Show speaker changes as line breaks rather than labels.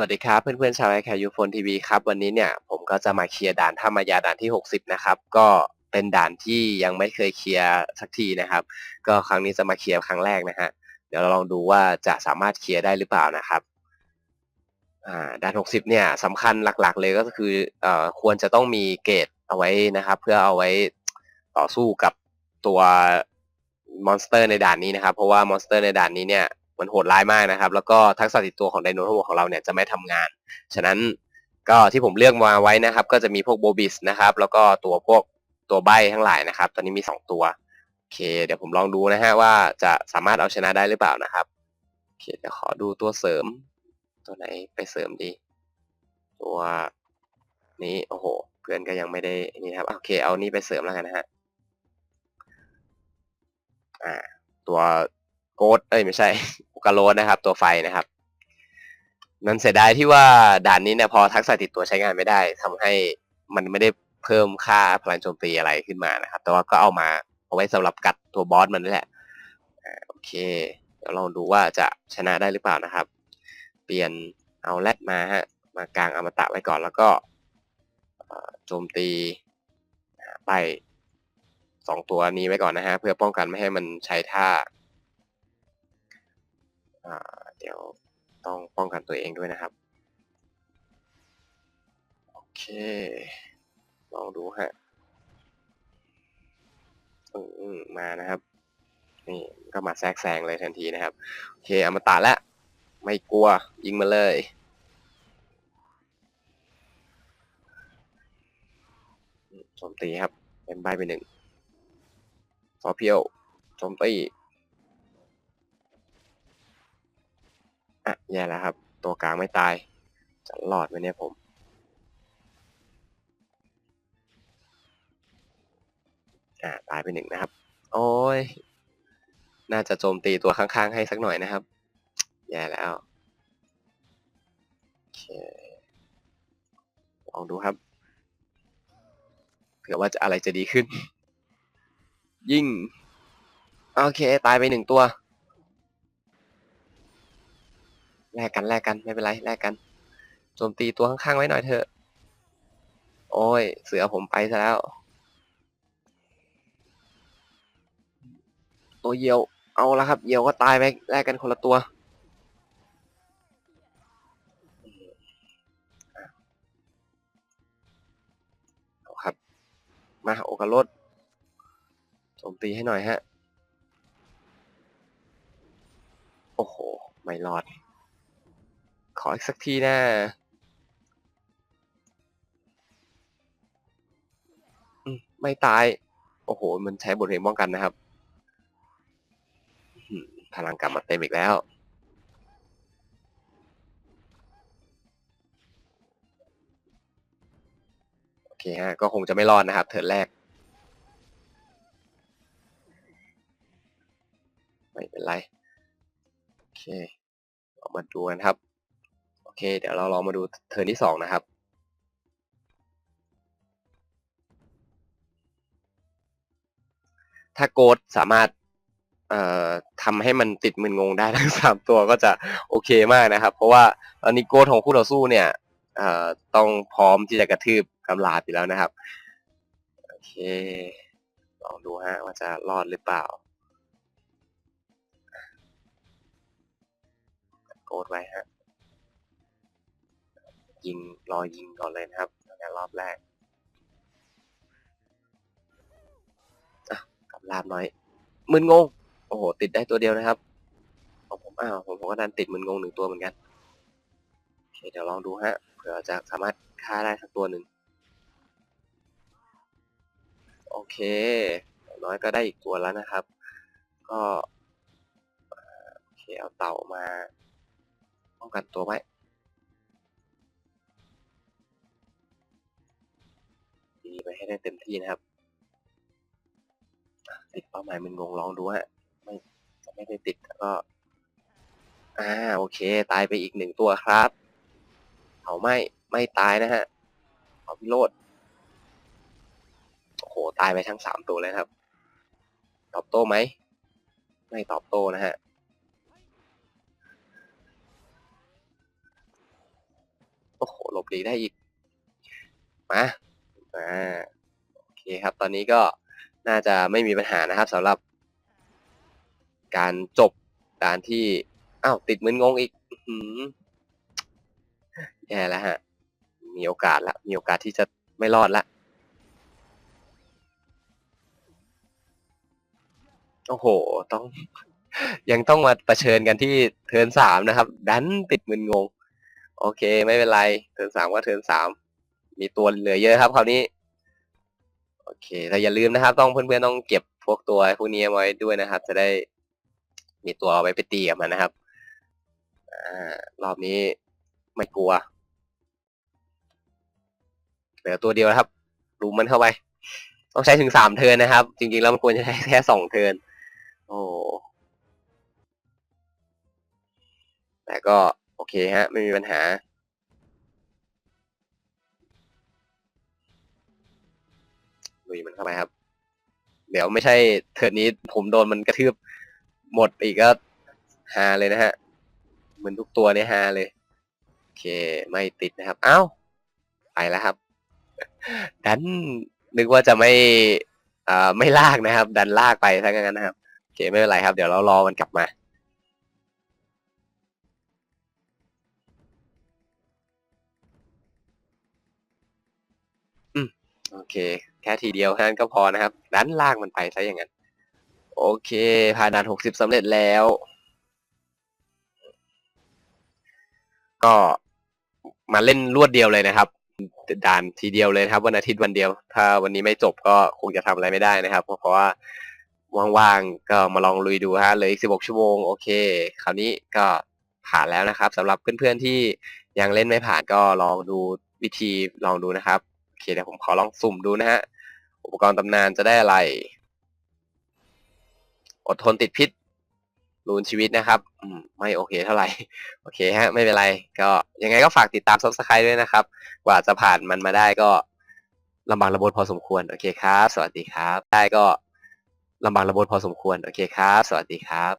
สวัสดีครับเพื่อนๆชาวไอแคยูโฟนทีวีครับวันนี้เนี่ยผมก็จะมาเคลียร์ด่านถ้ามายาด่านที่ 60 นะครับ ก็เป็นด่านที่ยังไม่เคยเคลียร์สักทีนะครับ ก็ครั้งนี้จะมาเคลียร์ครั้งแรกนะฮะเดี๋ยวเราลองดูว่าจะสามารถเคลียร์ได้หรือเปล่านะครับอ่าด่าน 60 เนี่ยสำคัญหลักๆ เลยก็คือเอ่อควรจะต้องมีเกรดเอาไว้นะครับ เพื่อเอาไว้ต่อสู้กับตัวมอนสเตอร์ในด่านนี้นะครับ เพราะว่ามอนสเตอร์ในด่านนี้เนี่ย มันโหดร้ายมากนะครับ แล้วก็ทักษะติดตัวของไดโนทั้งหมดของเราเนี่ยจะไม่ทำงาน ฉะนั้นก็ที่ผมเลือกมาไว้นะครับ ก็จะมีพวกโบบิสนะครับ แล้วก็ตัวพวกตัวใบทั้งหลายนะครับ ตอนนี้มี 2 ตัวโอเค เดี๋ยวผมลองดูนะฮะว่าจะสามารถเอาชนะได้หรือเปล่านะครับโอเคเดี๋ยวขอดูตัวเสริม ตัวไหนไปเสริมดี ตัวนี้โอ้โห เพื่อนก็ยังไม่ได้นี่ครับโอเค เอานี่ไปเสริมแล้วกันนะฮะอ่าตัวโกดเอ้ยไม่ใช่ กาโรสนะครับ ตัวไฟนะครับ นั่นเสียดายที่ว่าด่านนี้เนี่ยพอทักษะติดตัวใช้งานไม่ได้ทำให้มันไม่ได้เพิ่มค่าพลังโจมตีอะไรขึ้นมานะครับ แต่ว่าก็เอามาเอาไว้สำหรับกัดตัวบอสมันนี่แหละโอเค เดี๋ยวลองดูว่าจะชนะได้หรือเปล่านะครับ เปลี่ยนเอาแรดมาฮะมากลางอมตะไว้ก่อนแล้วก็โจมตีไปสองตัวนี้ไว้ก่อนนะฮะเพื่อป้องกันไม่ให้มันใช้ท่า เดี๋ยวต้องป้องกันตัวเองด้วยนะครับ โอเค ลองดูฮะอืมมานะครับ นี่ก็มาแทรกแซงเลยทันทีนะครับ โอเคอมตะแล้ว ไม่กลัว ยิงมาเลยอืมโจมตีครับ เป็นใบไปหนึ่งซอเพียวโจมตี อะแย่แล้วครับ ตัวกลางไม่ตาย จะรอดไหมเนี่ยผม อ่าตายไปหนึ่งนะครับ โอ้ย น่าจะโจมตีตัวข้างๆ ให้สักหน่อยนะครับ แย่แล้ว โอเค ลองดูครับ เผื่อว่าจะอะไรจะดีขึ้น ยิ่ง โอเค ตายไปหนึ่งตัว แลกกันแลกกันไม่เป็นไรแลกกันโจมตีตัวข้างๆไว้หน่อยเถอะ โอ้ย เสือผมไปซะแล้ว ตัวเหยี่ยวเอาละครับเหยี่ยวก็ตายไปแลกกันคนละตัวครับ มาโอกาโรดโจมตีให้หน่อยฮะ โอ้โห ไม่รอด ออีกสักทีนะไม่ตาย โอ้โห มันใช้บทเพลงป้องกันนะครับ พลังกลับมาเต็มอีกแล้ว โอเคฮะ ก็คงจะไม่รอดนะครับ เทิร์นแรก ไม่เป็นไร โอเคเรามาดูกันครับ โอเค เดี๋ยวเราลองมาดูเทิร์นที่สองนะครับ ถ้าโกดสามารถเอ่อทำให้มันติดมึนงงได้ทั้งสามตัวก็จะโอเคมากนะครับ เพราะว่าตอนนี้โกดของคู่ต่อสู้เนี่ยเอ่อต้องพร้อมที่จะกระทืบกำลาดอยู่แล้วนะครับ โอเค ลองดูฮะว่าจะรอดหรือเปล่า โกดไว้ฮะ ยิงรอยิงก่อนเลยนะครับในรอบแรกอะกำลาบน้อยมึนงง โอ้โห ติดได้ตัวเดียวนะครับของผมอ้าวผมผมก็ดันติดมึนงงหนึ่งตัวเหมือนกันโอเคเดี๋ยวลองดูฮะเผื่อจะสามารถฆ่าได้สักตัวหนึ่งโอเคน้อยก็ได้อีกตัวแล้วนะครับ ก็โอเคเอาเต่ามาป้องกันตัวไว้ ดีไปให้ได้เต็มที่นะครับติดเป้าหมายมึนงงลองดูฮะไม่ไม่ได้ติดแต่ก็อ่าโอเค ตายไปอีกหนึ่งตัวครับเขาไม่ไม่ตายนะฮะเขาพิโรธโอ้โหตายไปทั้งสามตัวเลยครับ ตอบโต้ไหมไม่ตอบโต้นะฮะโอ้โหหลบหลีได้อีกมา อ่าโอเคครับ ตอนนี้ก็น่าจะไม่มีปัญหานะครับสำหรับการจบด่านที่อ้าวติดมึนงงอีกอืแย่แล้วฮะ มีโอกาสละ มีโอกาสที่จะไม่รอดละ โอ้โห ต้อง ยังต้องมาประเชิญกันที่เทินสามนะครับ ดันติดมึนงง โอเค ไม่เป็นไร เทินสามก็เทินสาม มีตัวเหลือเยอะครับคราวนี้ โอเคแต่อย่าลืมนะครับ ต้องเพื่อนๆต้องเก็บพวกตัวพวกนี้ไว้ด้วยนะครับ จะได้มีตัวเอาไว้ไปตีกับมันนะครับอรอบนี้ไม่กลัวเหลือตัวเดียวครับรุมมันเข้าไป ต้องใช้ถึงสามเทินนะครับ จริงๆแล้วมันควรจะใช้แค่สองเทินโอ้แต่ก็โอเคฮะ ไม่มีปัญหา ลุยมันเข้าไปครับ เดี๋ยวไม่ใช่เทิร์นนี้ผมโดนมันกระทืบหมดอีกก็ฮาเลยนะฮะ เหมือนทุกตัวเนี่ยฮาเลย โอเค ไม่ติดนะครับ เอ้า ไปแล้วครับ ดันนึกว่าจะไม่อ่าไม่ลากนะครับ ดันลากไปทั้งนั้นนะครับ โอเค ไม่เป็นไรครับ เดี๋ยวเรารอมันกลับมา โอเค แค่ทีเดียวแค่นั้นก็พอนะครับดันลากมันไปซะอย่างนั้น โอเค ผ่านด่านหกสิบสำเร็จแล้ว ก็มาเล่นรวดเดียวเลยนะครับด่านทีเดียวเลยครับ วันอาทิตย์วันเดียว ถ้าวันนี้ไม่จบก็คงจะทำอะไรไม่ได้นะครับ เพราะว่าว่างๆก็มาลองลุยดูฮะเลยอีกสิบหกชั่วโมงโอเค คราวนี้ก็ผ่านแล้วนะครับสำหรับเพื่อนๆที่ยังเล่นไม่ผ่านก็ลองดูวิธีลองดูนะครับ เคเดี๋ยวผมขอลองสุ่มดูนะฮะ อุปกรณ์ตำนานจะได้อะไร อดทนติดพิษรูนชีวิตนะครับอืมไม่โอเคเท่าไหร่ โอเคฮะ ไม่เป็นไร ก็ยังไงก็ฝากติดตามซับสไครต์ด้วยนะครับ กว่าจะผ่านมันมาได้ก็ลำบากระบนพอสมควร โอเคครับ สวัสดีครับ ได้ก็ลำบากระบนพอสมควร โอเคครับ สวัสดีครับ